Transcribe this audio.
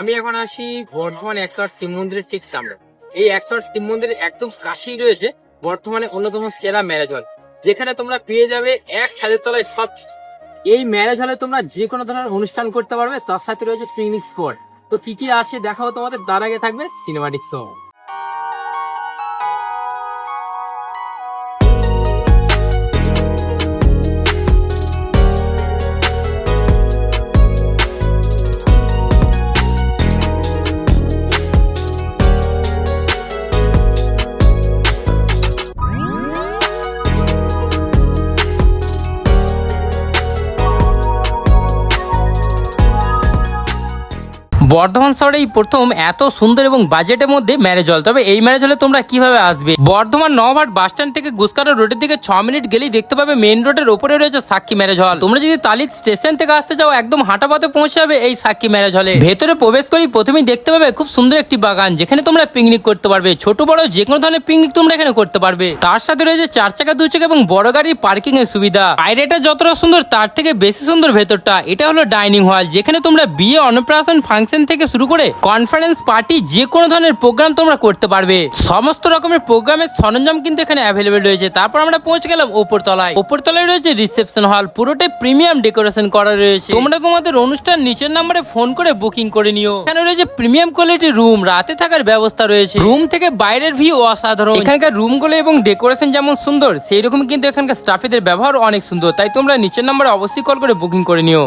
আমি এখন আসি বর্ধমান একশো শিব মন্দিরের ঠিক সামনে। এই একশো আট শিব মন্দিরের একদম কাছেই রয়েছে বর্তমানে অন্যতম সেরা ম্যারেজ হল, যেখানে তোমরা পেয়ে যাবে এক ছাদের তলায় সব এই ম্যারেজ হলে তোমরা যে কোনো ধরনের অনুষ্ঠান করতে পারবে, তার সাথে রয়েছে পিকনিক স্পট। তো কি কি আছে দেখাও তোমাদের, তার আগে থাকবে সিনেমাটিক শো বর্ধমান শহরে এই প্রথম এত সুন্দর এবং বাজেটের মধ্যে ম্যারেজ হল তবে এই ম্যারেজ হলে তোমরা কীভাবে আসবে? বর্ধমান নভাট বাস স্ট্যান্ড থেকে গুসকারা রোডের দিকে ছ মিনিট গেলেই দেখতে পাবে মেইন রোডের ওপরে রয়েছে সাক্ষী ম্যারেজ হল তোমরা যদি তালিত স্টেশন থেকে আসতে চাও, একদম হাঁটা পথে পৌঁছে যাবে এই সাক্ষী ম্যারেজ হলে ভেতরে প্রবেশ করেই প্রথমেই দেখতে পাবে খুব সুন্দর একটি বাগান, যেখানে তোমরা পিকনিক করতে পারবে। ছোট, বড় যে কোনো ধরনের পিকনিক তোমরা এখানে করতে পারবে। তার সাথে রয়েছে চার চাকা দু চাকা এবং বড় গাড়ির পার্কিং এর সুবিধা। বাইরেটা যতটা সুন্দর, তার থেকে বেশি সুন্দর ভেতরটা। এটা হলো ডাইনিং হল যেখানে তোমরা বিয়ে, অন্নপ্রাশন ফাংশন থেকে শুরু করে কনফারেন্স পার্টি যে কোনো ধরনের প্রোগ্রাম তোমরা করতে পারবে। সমস্ত রকমের প্রোগ্রামের সরঞ্জাম কিন্তু এখানে অ্যাভেলেবেল রয়েছে। তারপর আমরা পৌঁছে গেলাম ওপর তলায় ওপর তলায় রয়েছে রিসেপশন হল পুরোটাই প্রিমিয়াম ডেকোরেশন করা রয়েছে। তোমরা তোমাদের অনুষ্ঠান নিচের নাম্বারে ফোন করে বুকিং করে নিও। এখানে রয়েছে প্রিমিয়াম কোয়ালিটির রুম রাতে থাকার ব্যবস্থা রয়েছে। রুম থেকে বাইরের ভিউ অসাধারণ। এখানকার রুমগুলো এবং ডেকোরেশন যেমন সুন্দর সেই রকম কিন্তু এখানকার স্টাফেদের ব্যবহার অনেক সুন্দর। তাই তোমরা নিচের নাম্বারে অবশ্যই কল করে বুকিং করে নিও।